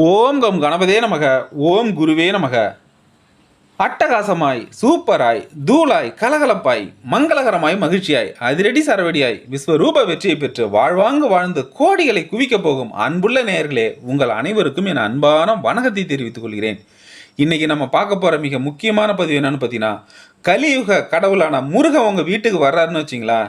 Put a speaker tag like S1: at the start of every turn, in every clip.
S1: ஓம் come கணபதே நமக ஓம் குருவே நமக. அட்டகாசமாய் சூப்பராய் தூளாய் கலகலப்பாய் மங்களகரமாய் மகிழ்ச்சியாய் அதிரடி சரவடியாய் விஸ்வரூப வெற்றியை பெற்று வாழ்வாங்கு வாழ்ந்து கோடிகளை குவிக்கப் போகும் அன்புள்ள நேயர்களே உங்கள் அனைவருக்கும் என் அன்பான வணக்கத்தை தெரிவித்துக் கொள்கிறேன். இன்னைக்கு நம்ம பார்க்க போகிற மிக முக்கியமான பதிவு என்னன்னு பார்த்தீங்கன்னா கலியுக கடவுளான முருகன் உங்கள் வீட்டுக்கு வர்றாருன்னு வச்சிங்களா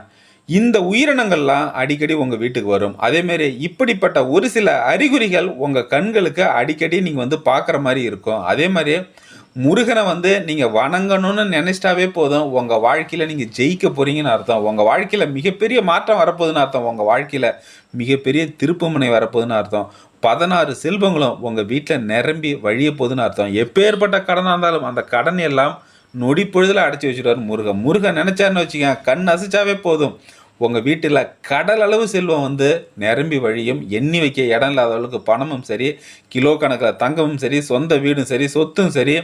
S1: இந்த உயிரினங்கள்லாம் அடிக்கடி உங்கள் வீட்டுக்கு வரும். அதேமாரி இப்படிப்பட்ட ஒரு சில அறிகுறிகள் உங்கள் கண்களுக்கு அடிக்கடி நீங்கள் வந்து பார்க்குற மாதிரி இருக்கும். அதே மாதிரி முருகனை வந்து நீங்கள் வணங்கணும்னு நினைச்சிட்டாவே போதும். உங்கள் வாழ்க்கையில் நீங்கள் ஜெயிக்க போகிறீங்கன்னு அர்த்தம். உங்கள் வாழ்க்கையில் மிகப்பெரிய மாற்றம் வரப்போகுதுன்னு அர்த்தம். உங்கள் வாழ்க்கையில் மிகப்பெரிய திருப்புமுனை வரப்போகுதுன்னு அர்த்தம். பதினாறு செல்வங்களும் உங்கள் வீட்டில் நிரம்பி வழிய போகுதுன்னு அர்த்தம். எப்பேற்பட்ட கடனாக இருந்தாலும் அந்த கடன் எல்லாம் நொடி பொழுதில் அடைச்சி வச்சுருவார் முருகன். முருகன் நினச்சாருன்னு வச்சுக்கங்க கண் அசைச்சாவே போதும். உங்கள் வீட்டில் கடல் அளவு செல்வம் வந்து நிரம்பி வழியும் எண்ணி வைக்க இடம் இல்லாத அளவுக்கு பணமும் சரி கிலோ கணக்கில் தங்கமும் சரி சொந்த வீடும் சரி சொத்தும் சரி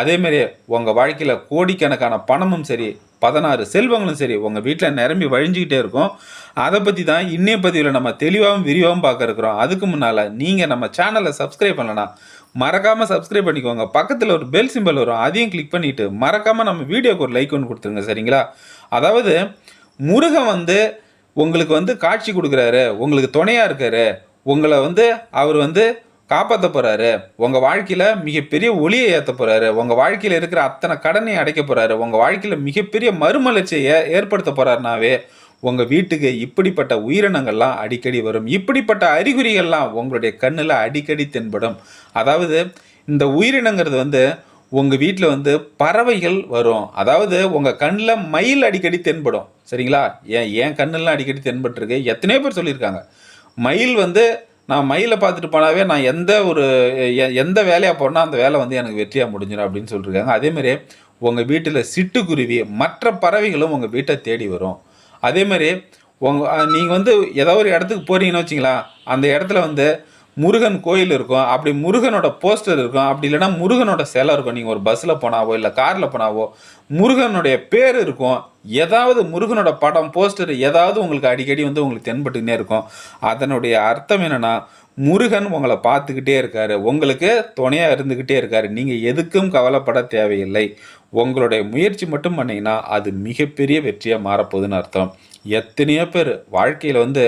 S1: அதேமாரி உங்கள் வாழ்க்கையில் கோடிக்கணக்கான பணமும் சரி பதினாறு செல்வங்களும் சரி உங்கள் வீட்டில் நிரம்பி வழிஞ்சிக்கிட்டே இருக்கும். அதை பற்றி தான் இன்னைய பதிவில் நம்ம தெளிவாகவும் விரிவாகவும் பார்க்க இருக்கிறோம். அதுக்கு முன்னால் நீங்கள் நம்ம சேனலை சப்ஸ்கிரைப் பண்ணலன்னா மறக்காமல் சப்ஸ்கிரைப் பண்ணிக்கோங்க. பக்கத்தில் ஒரு பெல் சிம்பல் வரும். அதையும் கிளிக் பண்ணிவிட்டு மறக்காமல் நம்ம வீடியோக்கு ஒரு லைக் ஒன்று கொடுத்துருங்க. சரிங்களா? அதாவது முருகன் வந்து உங்களுக்கு வந்து காட்சி கொடுக்குறாரு. உங்களுக்கு துணையாக இருக்காரு. உங்களை வந்து அவர் வந்து காப்பாற்ற போகிறாரு உங்கள் வாழ்க்கையில் மிகப்பெரிய ஒளியை ஏற்ற போகிறாரு உங்கள் வாழ்க்கையில் இருக்கிற அத்தனை கடனை அடைக்க போகிறாரு உங்கள் வாழ்க்கையில் மிகப்பெரிய மறுமலர்ச்சியை ஏற்படுத்த போகிறாருனாவே உங்கள் வீட்டுக்கு இப்படிப்பட்ட உயிரினங்கள்லாம் அடிக்கடி வரும். இப்படிப்பட்ட அறிகுறிகள்லாம் உங்களுடைய கண்ணில் அடிக்கடி தென்படும். அதாவது இந்த உயிரினங்கிறது வந்து உங்கள் வீட்டில் வந்து பறவைகள் வரும். அதாவது உங்கள் கண்ணில் மயில் அடிக்கடி தென்படும். சரிங்களா? ஏன் என் கண்ணெல்லாம் அடிக்கடி தென்பட்டிருக்கு? எத்தனையோ பேர் சொல்லியிருக்காங்க. மயில் வந்து நான் மயிலை பார்த்துட்டு போனாவே நான் எந்த ஒரு எ- எந்த வேலையாக போனால் அந்த வேலை வந்து எனக்கு வெற்றியாக முடிஞ்சிடும் அப்படின்னு சொல்லியிருக்காங்க. அதேமாதிரி உங்கள் வீட்டில் சிட்டுக்குருவி மற்ற பறவைகளும் உங்கள் வீட்டை தேடி வரும். அதே மாதிரி உங்கள் நீங்கள் வந்து ஏதோ ஒரு இடத்துக்கு போகிறீங்கன்னு வச்சிங்களா அந்த இடத்துல வந்து முருகன் கோயில் இருக்கும். அப்படி முருகனோட போஸ்டர் இருக்கும். அப்படி இல்லைன்னா முருகனோட சிலை இருக்கும். நீங்கள் ஒரு பஸ்ஸில் போனாவோ இல்லை காரில் போனாவோ முருகனுடைய பேர் இருக்கும். ஏதாவது முருகனோட படம் போஸ்டர் ஏதாவது உங்களுக்கு அடிக்கடி வந்து உங்களுக்கு தென்பட்டுக்கிட்டே இருக்கும். அதனுடைய அர்த்தம் என்னென்னா முருகன் உங்களை பார்த்துக்கிட்டே இருக்காரு. உங்களுக்கு துணையாக இருந்துக்கிட்டே இருக்காரு. நீங்கள் எதுக்கும் கவலைப்பட தேவையில்லை. உங்களுடைய முயற்சி மட்டும் பண்ணிங்கன்னா அது மிகப்பெரிய வெற்றியாக மாறப்போகுதுன்னு அர்த்தம். எத்தனையோ பேர் வாழ்க்கையில் வந்து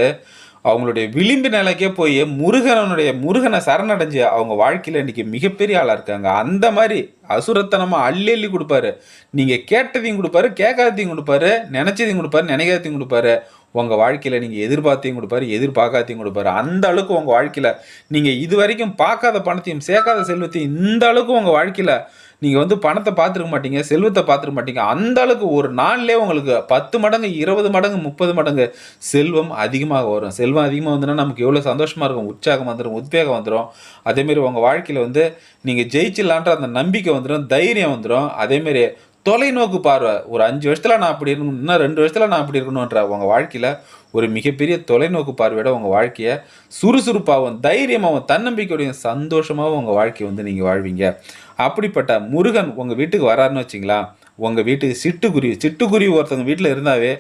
S1: அவங்களுடைய விளிம்பு நிலைக்கே போய் முருகனுடைய முருகனை சரணடைஞ்சு அவங்க வாழ்க்கையில் இன்றைக்கி மிகப்பெரிய ஆளாக இருக்காங்க. அந்த மாதிரி அசுரத்தனமாக அள்ளி அள்ளி கொடுப்பாரு. நீங்கள் கேட்டதையும் கொடுப்பாரு கேட்காததையும் கொடுப்பாரு நினச்சதையும் கொடுப்பாரு நினைக்காததையும் கொடுப்பாரு. உங்கள் வாழ்க்கையில் நீங்கள் எதிர்பார்த்தையும் கொடுப்பாரு எதிர்பார்க்காதையும் கொடுப்பாரு. அந்த அளவுக்கு உங்கள் வாழ்க்கையில் நீங்கள் இது வரைக்கும் பார்க்காத பணத்தையும் சேர்க்காத செல்வத்தையும் இந்த அளவுக்கு உங்கள் வாழ்க்கையில் நீங்கள் வந்து பணத்தை பார்த்துருக்க மாட்டீங்க செல்வத்தை பார்த்துருக்க மாட்டீங்க. அந்த அளவுக்கு ஒரு நாள்லேயே உங்களுக்கு பத்து மடங்கு இருபது மடங்கு முப்பது மடங்கு செல்வம் அதிகமாக வரும். செல்வம் அதிகமாக வந்துன்னா நமக்கு எவ்வளோ சந்தோஷமாக இருக்கும். உற்சாகம் வந்துடும் உத்வேகம் வந்துடும் அதேமாரி உங்கள் வாழ்க்கையில் வந்து நீங்கள் ஜெயிச்சிடலான்ற அந்த நம்பிக்கை வந்துடும் தைரியம் வந்துடும் அதேமாரி தொலைநோக்கு பார்வை. ஒரு அஞ்சு வருஷத்தில் நான் அப்படி இருக்கணும் இன்னும் ரெண்டு வருஷத்தில் நான் அப்படி இருக்கணுன்ற உங்கள் வாழ்க்கையில் ஒரு மிகப்பெரிய தொலைநோக்கு பார்வையோட உங்கள் வாழ்க்கையை சுறுசுறுப்பாகவும் தைரியமாகவும் தன்னம்பிக்கையோடையும் சந்தோஷமாகவும் உங்கள் வாழ்க்கையை வந்து நீங்கள் வாழ்வீங்க. அப்படிப்பட்ட முருகன் உங்கள் வீட்டுக்கு வராருன்னு வச்சிங்களா உங்கள் வீட்டுக்கு சிட்டுக்குருவி சிட்டுக்குருவி ஒருத்தவங்க வீட்டில் இருந்தாவே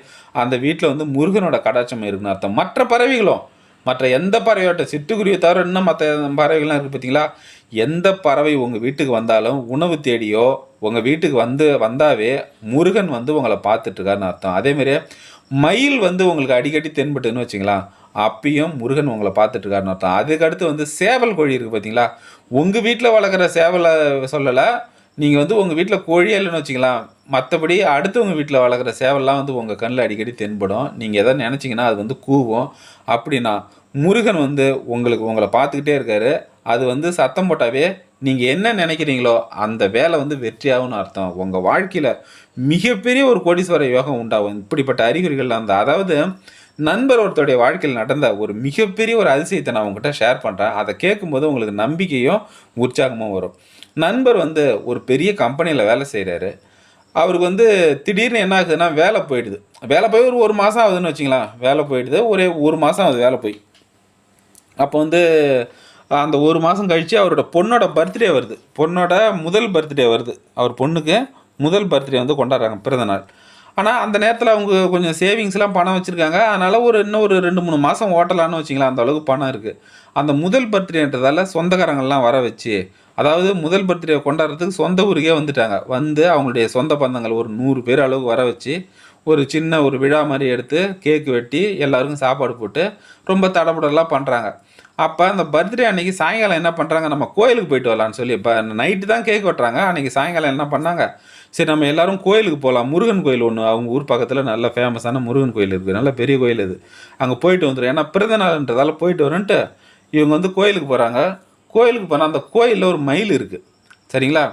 S1: அந்த வீட்டில் வந்து முருகனோட கடாட்சம் இருக்குன்னு அர்த்தம். மற்ற பறவைகளும் மற்ற எந்த பறவையோட்ட சிட்டுக்குருவியை தவிர இன்னும் மற்ற பறவைகள்லாம் இருக்குது பார்த்தீங்களா எந்த பறவை உங்கள் வீட்டுக்கு வந்தாலும் உணவு தேடியோ உங்கள் வீட்டுக்கு வந்து வந்தாவே முருகன் வந்து உங்களை பார்த்துட்ருக்காருன்னு அர்த்தம். அதேமாரி மயில் வந்து உங்களுக்கு அடிக்கடி தென்பட்டுன்னு வச்சுங்களா அப்பயும் முருகன் உங்களை பார்த்துட்ருக்காருன்னு அர்த்தம். அதுக்கடுத்து வந்து சேவல் கோழி இருக்குது பார்த்தீங்களா உங்கள் வீட்டில் வளர்க்குற சேவலை சொல்லலை நீங்கள் வந்து உங்கள் வீட்டில் கோழி இல்லைன்னு வச்சிங்களேன் மற்றபடி அடுத்தவங்க வீட்டில் வளர்க்குற சேவல்லாம் வந்து உங்கள் கண்ணில் அடிக்கடி தென்படும். நீங்கள் எதாவது நினச்சிங்கன்னா அது வந்து கூவும். அப்படின்னா முருகன் வந்து உங்களுக்கு உங்களை பார்த்துக்கிட்டே இருக்காரு. அது வந்து சத்தம் போட்டாவே நீங்கள் என்ன நினைக்கிறீங்களோ அந்த வேலை வந்து வெற்றியாகும்னு அர்த்தம். உங்கள் வாழ்க்கையில் மிகப்பெரிய ஒரு கோடீஸ்வர யோகம் உண்டாகும். இப்படிப்பட்ட அறிகுறிகள் அந்த அதாவது நண்பர் ஒருத்தருடைய வாழ்க்கையில் நடந்த ஒரு மிகப்பெரிய ஒரு அதிசயத்தை நான் உங்ககிட்ட ஷேர் பண்ணுறேன் அதை கேட்கும்போது உங்களுக்கு நம்பிக்கையும் உற்சாகமும் வரும். நண்பர் வந்து ஒரு பெரிய கம்பெனியில் வேலை செய்கிறாரு அவருக்கு வந்து திடீர்னு என்ன ஆகுதுன்னா வேலை போயிடுது. வேலை போய் ஒரு ஒரு மாதம் ஆகுதுன்னு வச்சுங்களேன். வேலை போயிடுது. ஒரே ஒரு மாதம் ஆகுது வேலை போய். அப்போ வந்து அந்த ஒரு மாதம் கழித்து அவரோட பொண்ணோட பர்த்டே வருது. பொண்ணோட முதல் பர்த்டே வருது. அவர் பொண்ணுக்கு முதல் பர்த்டே வந்து கொண்டாடுறாங்க பிறந்த நாள். ஆனால் அந்த நேரத்தில் அவங்க கொஞ்சம் சேவிங்ஸ்லாம் பணம் வச்சுருக்காங்க. அதனால் ஒரு இன்னும் ஒரு ரெண்டு மூணு மாதம் ஓட்டலான்னு வச்சிங்களேன். அந்த அளவுக்கு பணம் இருக்குது அந்த முதல் பர்த்டேன்றதால சொந்தக்காரங்கள்லாம் வர வச்சு அதாவது முதல் பர்த்டே கொண்டாடுறதுக்கு சொந்த ஊருக்கே வந்துட்டாங்க. வந்து அவங்களுடைய சொந்த பந்தங்கள் ஒரு நூறு பேர் அளவுக்கு வர வச்சு ஒரு சின்ன ஒரு விழா மாதிரி எடுத்து கேக்கு வெட்டி எல்லாருக்கும் சாப்பாடு போட்டு ரொம்ப தடபுடலாம் பண்ணுறாங்க அப்போ அந்த பர்த்டே அன்னைக்கு சாயங்காலம் என்ன பண்ணுறாங்க நம்ம கோயிலுக்கு போயிட்டு வரலான்னு சொல்லி இப்போ நைட்டு தான் கேக் வெட்டுறாங்க. அன்றைக்கி சாயங்காலம் என்ன பண்ணாங்க? சரி நம்ம எல்லாரும் கோயிலுக்கு போகலாம் முருகன் கோயில் ஒன்று அவங்க ஊர் பக்கத்தில் நல்ல ஃபேமஸான முருகன் கோயில் இருக்குது நல்ல பெரிய கோயில் இது. அங்கே போயிட்டு வந்துடும் ஏன்னா பிறந்த நாள்ன்றதால போயிட்டு வரேன்ட்டு இவங்க வந்து கோயிலுக்கு போகிறாங்க கோயிலுக்கு போனால் அந்த கோயிலில் ஒரு மயில் இருக்குது சரிங்களா?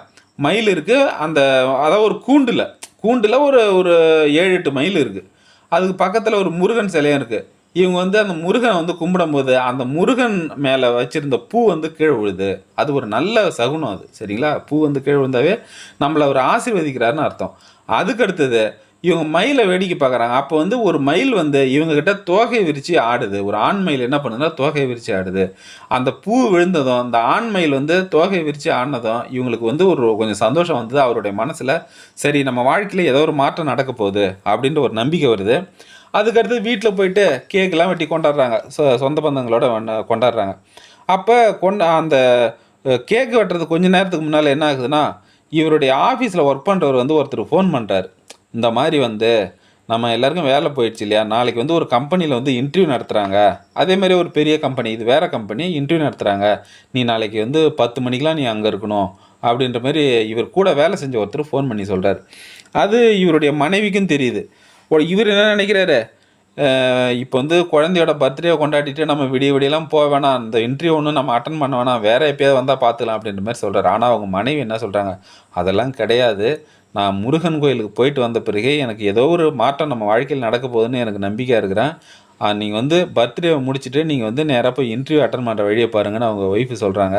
S1: மயில் இருக்குது அந்த அதாவது ஒரு கூண்டில். கூண்டில் ஒரு ஒரு ஏழு எட்டு மைல் இருக்குது அதுக்கு பக்கத்தில் ஒரு முருகன் சிலையும் இருக்குது இவங்க வந்து அந்த முருகன் வந்து கும்பிடும்போது அந்த முருகன் மேலே வச்சுருந்த பூ வந்து கீழே விழுது. அது ஒரு நல்ல சகுனம் அது சரிங்களா? பூ வந்து கீழே விழுந்தாவே நம்மளை அவர் ஆசீர்வதிக்கிறாருன்னு அர்த்தம். அதுக்கு அடுத்தது இவங்க மயிலை வேடிக்கை பார்க்குறாங்க. அப்போ வந்து ஒரு மயில் வந்து இவங்கக்கிட்ட தோகை விரித்து ஆடுது. ஒரு ஆண் மயில் என்ன பண்ணுதுன்னா தோகை விரித்து ஆடுது. அந்த பூ விழுந்ததும் அந்த ஆண் மயில் வந்து தோகை விரித்து ஆடினதும் இவங்களுக்கு வந்து ஒரு கொஞ்சம் சந்தோஷம் வந்தது. அவருடைய மனசில் சரி நம்ம வாழ்க்கையில் ஏதோ ஒரு மாற்றம் நடக்க போகுது அப்படின்ற ஒரு நம்பிக்கை வருது. அதுக்கடுத்து வீட்டில் போயிட்டு கேக்கெலாம் வெட்டி கொண்டாடுறாங்க. சொ சொந்த பந்தங்களோட கொண்டா- கொண்டாடுறாங்க. அப்போ கொண்ட அந்த கேக்கு வெட்டுறது கொஞ்ச நேரத்துக்கு முன்னால் என்ன ஆகுதுன்னா இவருடைய ஆஃபீஸில் ஒர்க் பண்ணுறவர் வந்து ஒருத்தர் ஃபோன் பண்ணுறாரு இந்த மாதிரி வந்து நம்ம எல்லாருக்கும் வேலை போயிடுச்சு இல்லையா? நாளைக்கு வந்து ஒரு கம்பெனியில் வந்து இன்டர்வியூ நடத்துகிறாங்க அதே மாதிரி ஒரு பெரிய கம்பெனி இது வேறு கம்பெனி இன்டர்வியூ நடத்துகிறாங்க நீ நாளைக்கு வந்து பத்து மணிக்கெலாம் நீ அங்கே இருக்கணும் அப்படின்ற மாதிரி இவர் கூட வேலை செஞ்ச ஒருத்தர் ஃபோன் பண்ணி சொல்கிறார் அது இவருடைய மனைவிக்கும் தெரியுது. ஓ, இவர் என்ன நினைக்கிறாரு? இப்போ வந்து குழந்தையோட பர்த்டே கொண்டாடிட்டு நம்ம விடிய விடியெல்லாம் போக வேணாம். அந்த இன்டர்வியூ ஒன்றும் நம்ம அட்டன் பண்ண வேணாம். வேறு எப்பயாவது வந்தால் பார்த்துக்கலாம் அப்படின்ற மாதிரி சொல்கிறாரு ஆனால் அவங்க மனைவி என்ன சொல்கிறாங்க அதெல்லாம் கிடையாது. நான் முருகன் கோயிலுக்கு போயிட்டு வந்த பிறகு எனக்கு ஏதோ ஒரு மாற்றம் நம்ம வாழ்க்கையில் நடக்க போகுதுன்னு எனக்கு நம்பிக்கையாக இருக்கிறேன். நீங்கள் வந்து பர்த்டேவை முடிச்சுட்டு நீங்கள் வந்து நேராக போய் இன்டர்வியூ அட்டன் பண்ணுற வழியை பாருங்கன்னு அவங்க ஒய்ஃபு சொல்கிறாங்க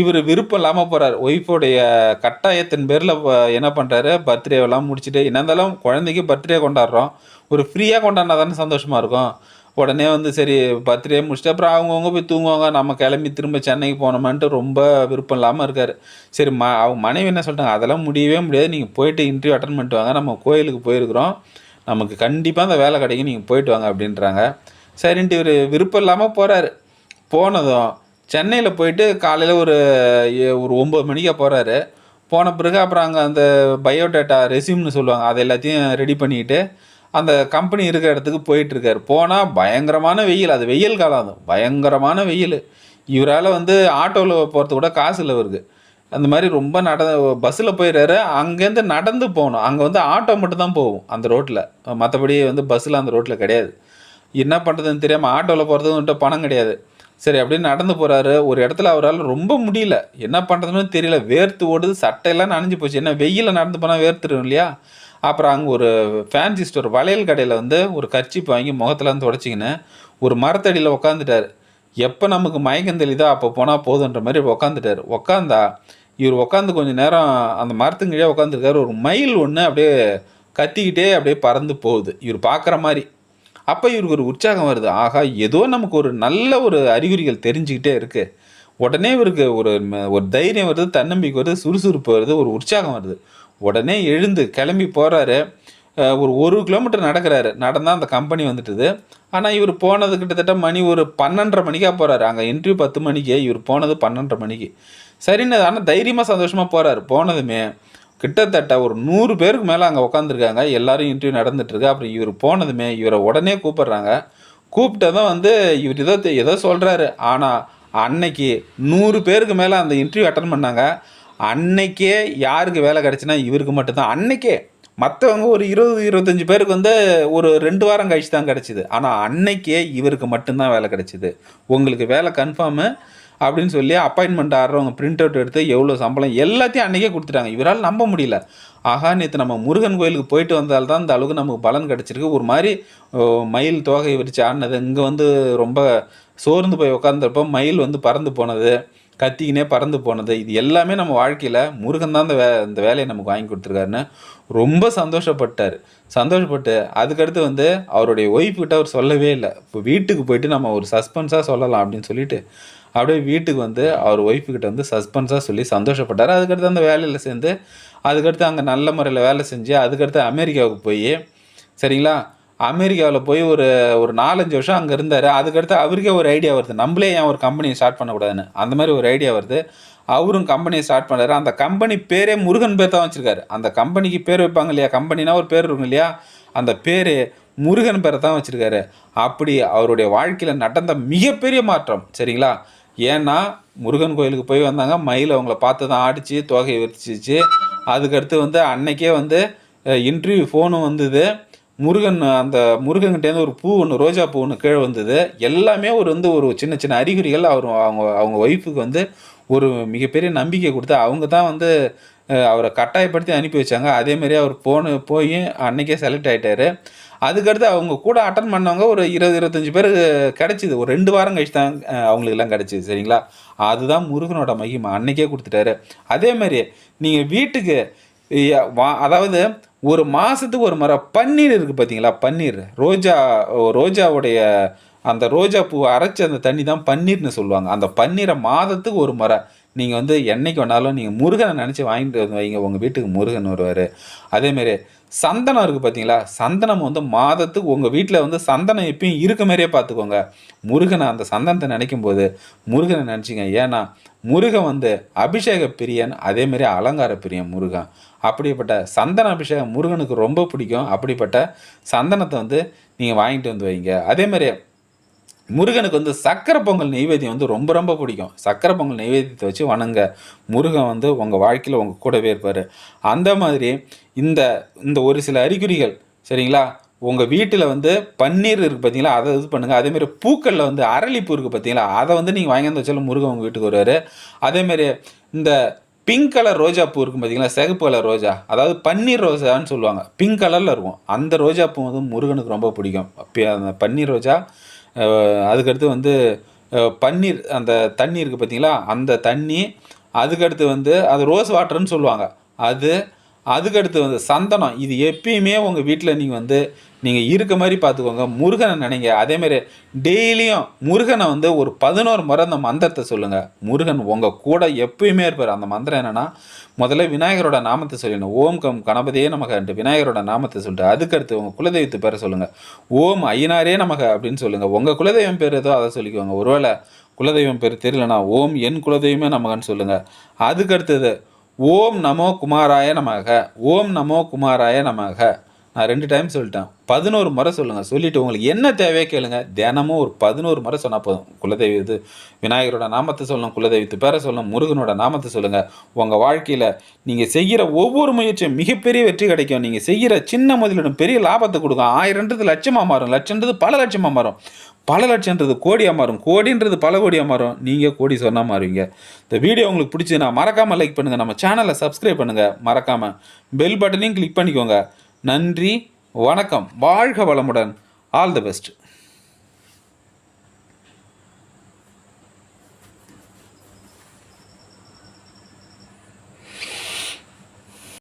S1: இவர் விருப்பம் இல்லாமல் போகிறார் ஒய்ஃபோடைய கட்டாயத்தின் பேரில் என்ன பண்ணுறாரு பர்த்டேவெல்லாம் முடிச்சுட்டு என்ன இருந்தாலும் குழந்தைக்கு பர்த்டே கொண்டாடுறோம். ஒரு ஃப்ரீயாக கொண்டாடினா தானே சந்தோஷமாக இருக்கும். உடனே வந்து சரி பர்த்டே முடிச்சுட்டு அப்புறம் அவங்கவுங்க போய் தூங்குவாங்க. நம்ம கிளம்பி திரும்ப சென்னைக்கு போனோமான்ட்டு ரொம்ப விருப்பம் இல்லாமல் இருக்கார். சரி ம அவங்க மனைவி என்ன சொல்லிட்டாங்க? அதெல்லாம் முடியவே முடியாது. நீங்கள் போயிட்டு இன்டர்வியூ அட்டன் பண்ணிட்டு வாங்க. நம்ம கோயிலுக்கு போயிருக்கிறோம். நமக்கு கண்டிப்பாக அந்த வேலை கிடைக்கும். நீங்கள் போயிட்டு வாங்க அப்படின்றாங்க. சரின்ட்டு இவர் விருப்பம் இல்லாமல் போகிறாரு போனதும் சென்னையில் போயிட்டு காலையில் ஒரு ஏ- ஒரு ஒம்பது மணிக்கா போகிறாரு போன பிறகு அப்புறம் அங்கே அந்த பயோடேட்டா ரெசியூம்னு சொல்லுவாங்க. அதை எல்லாத்தையும் ரெடி பண்ணிக்கிட்டு அந்த கம்பெனி இருக்கிற இடத்துக்கு போயிட்டு இருக்காரு போனால் பயங்கரமான வெயில். அது வெயில் காலம் அது. பயங்கரமான வெயில். இவரால் வந்து ஆட்டோவில் போகிறது கூட காசு இல்லை வருது அந்த மாதிரி ரொம்ப நட பஸ்ஸில் போயிடுறாரு. அங்கேருந்து நடந்து போகணும். அங்கே வந்து ஆட்டோ மட்டும் தான் போகும் அந்த ரோட்டில் மற்றபடி வந்து பஸ்ஸில் அந்த ரோட்டில் கிடையாது. என்ன பண்ணுறதுன்னு தெரியாமல் ஆட்டோவில் போகிறதுன்ட்டு பணம் கிடையாது. சரி அப்படின்னு நடந்து போகிறாரு ஒரு இடத்துல அவரால் ரொம்ப முடியல. என்ன பண்ணுறதுன்னு தெரியல. வேர்த்து ஓடுது. சட்டையெல்லாம் நனைஞ்சு போச்சு. என்ன வெயிலில் நடந்து போனால் வேர்த்துடும் இல்லையா? அப்புறம் அங்கே ஒரு ஃபேன்சி ஸ்டோர் வளையல் கடையில் வந்து ஒரு கர்ச்சிப் வாங்கி முகத்துலாம் தொடச்சிக்கின்னு ஒரு மரத்தடியில் உக்காந்துட்டார். எப்போ நமக்கு மயக்கம் தெளிதோ அப்போ போனால் போதுன்ற மாதிரி உக்காந்துட்டார். உக்காந்தா இவர் உக்காந்து கொஞ்சம் நேரம் அந்த மரத்துங்கழியே உட்காந்துருக்காரு ஒரு மயில் ஒன்று அப்படியே கத்திக்கிட்டே அப்படியே பறந்து போகுது. இவர் பார்க்குற மாதிரி. அப்போ இவருக்கு ஒரு உற்சாகம் வருது. ஆகா ஏதோ நமக்கு ஒரு நல்ல ஒரு அறிகுறிகள் தெரிஞ்சுக்கிட்டே இருக்குது உடனே இவருக்கு ஒரு ஒரு தைரியம் வருது தன்னம்பிக்கை வருது சுறுசுறுப்பு வருது ஒரு உற்சாகம் வருது. உடனே எழுந்து கிளம்பி போகிறாரு ஒரு ஒரு கிலோமீட்டர் நடக்கிறாரு. நடந்தால் அந்த கம்பெனி வந்துட்டுது. ஆனால் இவர் போனது கிட்டத்தட்ட மணி ஒரு பன்னெண்டரை மணிக்காக போகிறாரு அங்கே இன்டர்வியூ பத்து மணிக்கு இவர் போனது பன்னெண்டரை மணிக்கு. சரின்னு ஆனால் தைரியமாக சந்தோஷமாக போகிறாரு போனதுமே கிட்டத்தட்ட ஒரு நூறு பேருக்கு மேலே அங்கே உட்காந்துருக்காங்க எல்லாரும் இன்டர்வியூ நடந்துட்டுருக்கு. அப்புறம் இவர் போனதுமே இவரை உடனே கூப்பிட்றாங்க. கூப்பிட்டதும் வந்து இவர் ஏதோ ஏதோ சொல்கிறாரு ஆனால் அன்னைக்கு நூறு பேருக்கு மேலே அந்த இன்டர்வியூ அட்டன் பண்ணாங்க. அன்னைக்கே யாருக்கு வேலை கிடச்சுன்னா இவருக்கு மட்டும்தான். அன்னைக்கே மற்றவங்க ஒரு இருபது இருபத்தஞ்சி பேருக்கு வந்து ஒரு ரெண்டு வாரம் கழிச்சு தான் கிடச்சிது. ஆனால் அன்னைக்கே இவருக்கு மட்டும்தான் வேலை கிடச்சிது. உங்களுக்கு வேலை கன்ஃபார்மு அப்படின்னு சொல்லி அப்பாயின்மெண்ட் ஆடுறவங்க பிரிண்ட் அவுட் எடுத்து எவ்வளோ சம்பளம் எல்லாத்தையும் அன்றைக்கே கொடுத்துட்டாங்க. இவரால் நம்ப முடியல. ஆகா நேற்று நம்ம முருகன் கோயிலுக்கு போயிட்டு வந்தால் தான் இந்த அளவுக்கு நமக்கு பலன் கிடச்சிருக்கு. ஒரு மாதிரி மயில் தோகை விரிச்சு ஆடினது. இங்கே வந்து ரொம்ப சோர்ந்து போய் உட்காந்துருப்போம் மயில் வந்து பறந்து போனது. கத்திக்கினே பறந்து போனது. இது எல்லாமே நம்ம வாழ்க்கையில் முருகன் தான் இந்த வே இந்த வேலையை நமக்கு வாங்கி கொடுத்துருக்காருன்னு ரொம்ப சந்தோஷப்பட்டார். சந்தோஷப்பட்டு அதுக்கடுத்து வந்து அவருடைய ஒய்ஃப்கிட்ட அவர் சொல்லவே இல்லை. இப்போ வீட்டுக்கு போயிட்டு நம்ம ஒரு சஸ்பென்ஸாக சொல்லலாம் அப்படின்னு சொல்லிட்டு அப்படியே வீட்டுக்கு வந்து அவர் ஒய்ஃபுக்கிட்ட வந்து சஸ்பென்ஸாக சொல்லி சந்தோஷப்பட்டார். அதுக்கடுத்து அந்த வேலையில் சேர்ந்து அதுக்கடுத்து அங்கே நல்ல முறையில் வேலை செஞ்சு அதுக்கடுத்து அமெரிக்காவுக்கு போய் சரிங்களா? அமெரிக்காவில் போய் ஒரு ஒரு நாலஞ்சு வருஷம் அங்கே இருந்தார். அதுக்கடுத்து அவருக்கே ஒரு ஐடியா வருது. நம்மளே ஏன் ஒரு கம்பெனியை ஸ்டார்ட் பண்ணக்கூடாதுன்னு. அந்த மாதிரி ஒரு ஐடியா வருது. அவரும் கம்பெனியை ஸ்டார்ட் பண்ணாரு அந்த கம்பெனி பேரே முருகன் பேர் தான் வச்சுருக்காரு. அந்த கம்பெனிக்கு பேர் வைப்பாங்க இல்லையா? கம்பெனினா ஒரு பேர் இருக்கும் இல்லையா? அந்த பேர் முருகன் பேரை தான் வச்சுருக்காரு. அப்படி அவருடைய வாழ்க்கையில் நடந்த மிகப்பெரிய மாற்றம். சரிங்களா? ஏன்னா முருகன் கோயிலுக்கு போய் வந்தாங்க. மயில் அவங்கள பார்த்து தான் ஆடிச்சு தோகையை விரிச்சிச்சு அதுக்கடுத்து வந்து அன்னைக்கே வந்து இன்டர்வியூ ஃபோனும் வந்தது. முருகன் அந்த முருகன்கிட்டேருந்து ஒரு பூ ஒன்று ரோஜா பூ ஒன்று கீழே வந்தது எல்லாமே ஒரு வந்து ஒரு சின்ன சின்ன அறிகுறிகள் அவர் அவங்க அவங்க ஒய்ஃபுக்கு வந்து ஒரு மிகப்பெரிய நம்பிக்கை கொடுத்து அவங்க தான் வந்து அவரை கட்டாயப்படுத்தி அனுப்பி வச்சாங்க. அதேமாரி அவர் போன போய் அன்னைக்கே செலக்ட் ஆகிட்டாரு அதுக்கடுத்து அவங்க கூட அட்டன் பண்ணவங்க ஒரு இருபது இருபத்தஞ்சி பேர் கிடச்சிது. ஒரு ரெண்டு வாரம் கழிச்சு தான் அவங்களுக்கெல்லாம் கிடச்சிது சரிங்களா? அதுதான் முருகனோட மகிமை. அன்னைக்கே கொடுத்துட்டாரு. அதேமாரி நீங்கள் வீட்டுக்கு வா- அதாவது ஒரு மாதத்துக்கு ஒரு மரம் பன்னீர் இருக்குது பார்த்தீங்களா பன்னீர். ரோஜா ரோஜாவுடைய அந்த ரோஜா பூ அரைச்ச அந்த தண்ணி தான் பன்னீர்னு சொல்லுவாங்க. அந்த பன்னீரை மாதத்துக்கு ஒரு முறை நீங்கள் வந்து என்னைக்கு வேணாலும் நீங்கள் முருகனை நினச்சி வாங்கிட்டு வந்து வைங்க. உங்கள் வீட்டுக்கு முருகன் வருவார். அதேமாரி சந்தனம் இருக்குது பார்த்தீங்களா சந்தனம் வந்து மாதத்துக்கு உங்கள் வீட்டில் வந்து சந்தனம் எப்பயும் இருக்க மாதிரியே பார்த்துக்கோங்க முருகனை அந்த சந்தனத்தை நினைக்கும் போது முருகனை நினச்சிங்க ஏன்னா முருகன் வந்து அபிஷேக பிரியன் அதேமாரி அலங்கார பிரியன் முருகன். அப்படிப்பட்ட சந்தன அபிஷேகம் முருகனுக்கு ரொம்ப பிடிக்கும். அப்படிப்பட்ட சந்தனத்தை வந்து நீங்கள் வாங்கிட்டு வந்து வைங்க. அதேமாதிரி முருகனுக்கு வந்து சக்கரை பொங்கல் நெய்வேத்தியம் வந்து ரொம்ப ரொம்ப பிடிக்கும். சக்கரை பொங்கல் நெய்வேத்தியத்தை வச்சு வணங்க முருகன் வந்து உங்கள் வாழ்க்கையில் உங்கள் கூடவே இருப்பார். அந்த மாதிரி இந்த இந்த ஒரு சில அறிகுறிகள் சரிங்களா? உங்கள் வீட்டில் வந்து பன்னீர் இருக்குது பார்த்தீங்களா அதை இது பண்ணுங்கள் அதேமாரி பூக்களில் வந்து அரளிப்பூ இருக்குது பார்த்தீங்களா அதை வந்து நீங்கள் வாங்கி வந்து வச்சாலும் முருகன் உங்கள் வீட்டுக்கு வருவார். அதேமாரி இந்த பிங்க் கலர் ரோஜா பூ இருக்கும் பார்த்தீங்களா சிகப்பு கலர் ரோஜா. அதாவது பன்னீர் ரோஜான்னு சொல்லுவாங்க. பிங்க் கலரில் இருக்கும். அந்த ரோஜா பூ வந்து முருகனுக்கு ரொம்ப பிடிக்கும். அந்த பன்னீர் ரோஜா அதுக்கடுத்து வந்து பன்னீர் அந்த தண்ணி இருக்குது பார்த்தீங்களா அந்த தண்ணி அதுக்கடுத்து வந்து அது ரோஸ் வாட்டர்னு சொல்லுவாங்க. அது அதுக்கடுத்து வந்து சந்தனம். இது எப்பயுமே உங்கள் வீட்டில் நீங்கள் வந்து நீங்கள் இருக்க மாதிரி பார்த்துக்கோங்க முருகனை நினைங்க. அதேமாரி டெய்லியும் முருகனை வந்து ஒரு பதினோரு முறை அந்த மந்திரத்தை சொல்லுங்கள் முருகன் உங்கள் கூட எப்பயுமே இருப்பார். அந்த மந்திரம் என்னென்னா முதல்ல விநாயகரோட நாமத்தை சொல்லிடணும். ஓம் கம் கணபதியே நமக்கு விநாயகரோட நாமத்தை சொல்லிட்டு அதுக்கடுத்து உங்கள் குலதெய்வத்து பேரை சொல்லுங்கள் ஓம் ஐயனாரே நமக்கு அப்படின்னு சொல்லுங்கள் உங்கள் குலதெய்வம் பேர் ஏதோ அதை சொல்லிக்கோங்க. ஒருவேளை குலதெய்வம் பேர் தெரியலனா ஓம் என் குலதெய்வமே நமகன்னு சொல்லுங்கள் அதுக்கடுத்தது ஓம் நமோ குமாராய நமக. ஓம் நமோ குமாராய நமக. நான் ரெண்டு டைம் சொல்லிட்டேன். பதினோரு முறை சொல்லுங்கள் சொல்லிவிட்டு உங்களுக்கு என்ன தேவையோ கேளுங்க. தினமும் ஒரு பதினோரு முறை சொன்னால் போதும். குலதெய்வ இது விநாயகரோட நாமத்தை சொல்லணும் குலதெய்வத்து பேரை சொல்லணும் முருகனோட நாமத்தை சொல்லுங்கள் உங்கள் வாழ்க்கையில் நீங்கள் செய்கிற ஒவ்வொரு முயற்சியும் மிகப்பெரிய வெற்றி கிடைக்கும். நீங்கள் செய்கிற சின்ன முதலிடம் பெரிய லாபத்தை கொடுக்கும். ஆயிரன்றது லட்சமாக மாறும். லட்சன்றது பல லட்சமாக மாறும். பல லட்சன்றது கோடியாக மாறும். கோடின்றது பல கோடியாக மாறும். நீங்கள் கோடி சொன்னால் மாறுவீங்க. இந்த வீடியோ உங்களுக்கு பிடிச்சதுன்னா மறக்காமல் லைக் பண்ணுங்கள் நம்ம சேனலை சப்ஸ்கிரைப் பண்ணுங்கள் மறக்காமல் பெல் பட்டனையும் கிளிக் பண்ணிக்கோங்க. நன்றி வணக்கம் வாழ்க வளமுடன். All the best